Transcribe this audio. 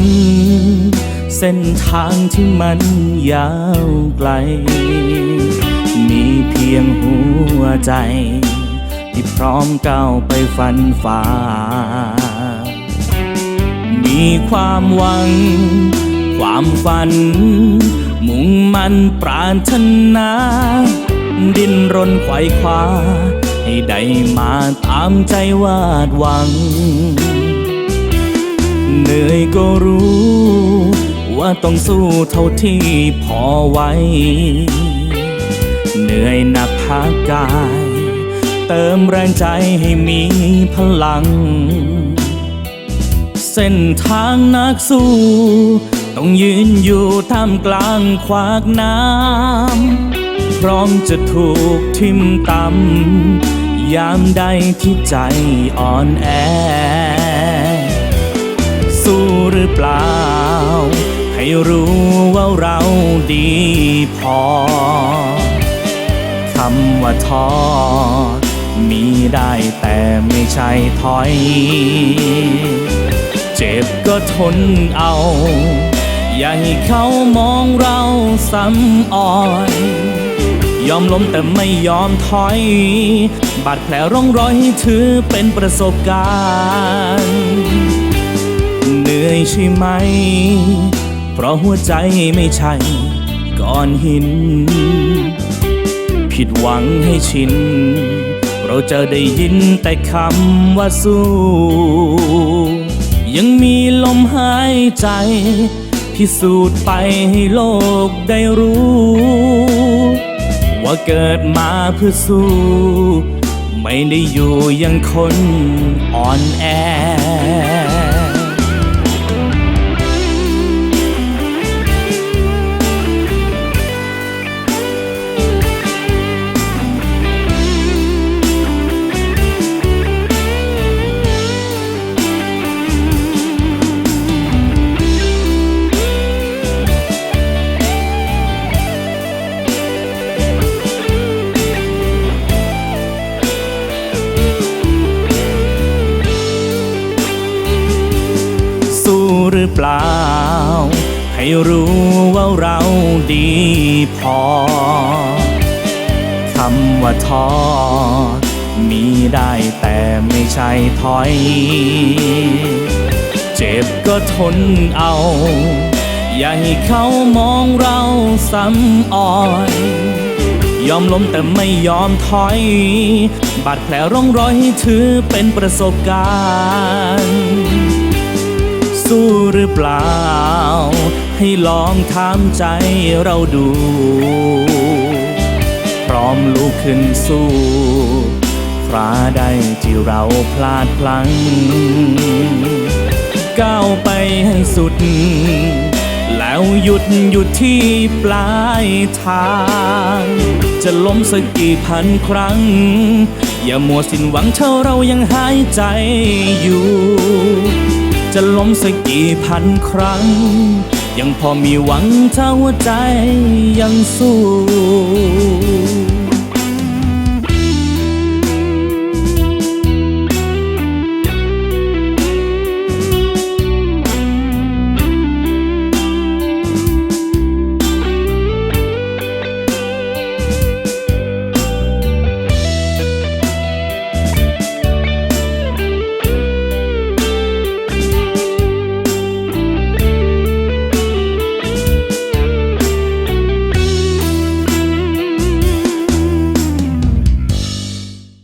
น เส้นทางที่มันยาวไกล มีเพียงหัวใจ ที่พร้อมก้าวไปฟันฝ่า มีความหวัง ความฝัน มุ่งมันปรารถนา ดิ้นรนไขว่คว้าให้ได้มาตามใจวาดหวัง ก็รู้ ว่าต้องสู้เท่าที่พอไหวเหนื่อยหนักพักกาย เติมแรงใจให้มีพลัง เส้นทางนักสู้ ต้องยืนอยู่ท่ามกลางขวากน้ำพร้อมจะถูกทิ่มตำยามใดที่ใจอ่อนแอ หรือเปล่า ให้รู้ว่าเราดีพอคำว่าท้อมีได้แต่ไม่ใช่ถอย เจ็บก็ทนเอา อย่าให้เขามองเราซ้ำอ่อยยอมล้มแต่ไม่ยอมถอย บาดแผลร่องรอยให้ถือเป็นประสบการณ์ ยใช่ไหม เพราะหัวใจไม่ใช่ก้อนหิน ผิดหวังให้ชิน เราจะได้ยินแต่คำว่าสู้ ยังมีลมหายใจ พิสูจน์ไปให้โลกได้รู้ ว่าเกิดมาเพื่อสู้ ไม่ได้อยู่อยังคนอ่อนแอ เปล่า ให้รู้ว่าเราดีพอคำว่าท้อมีได้แต่ไม่ใช่ถอย เจ็บก็ทนเอา อย่าให้เขามองเราซ้ำอ่อยยอมล้มแต่ไม่ยอมถอย บาดแผลร่องรอยให้ถือเป็นประสบการณ์ สู้หรือเปล่า ให้ลองถามใจเราดู พร้อมลุกขึ้นสู้คราใดที่เราพลาดพลั้งก้าวไปให้สุด แล้วหยุดหยุดที่ปลายทาง จะล้มสักกี่พันครั้ง อย่ามัวสิ้นหวังเท่าเรายังหายใจอยู่ จะล้มสักกี่พันครั้ง ยังพอมีหวังถ้าหัวใจยังสู้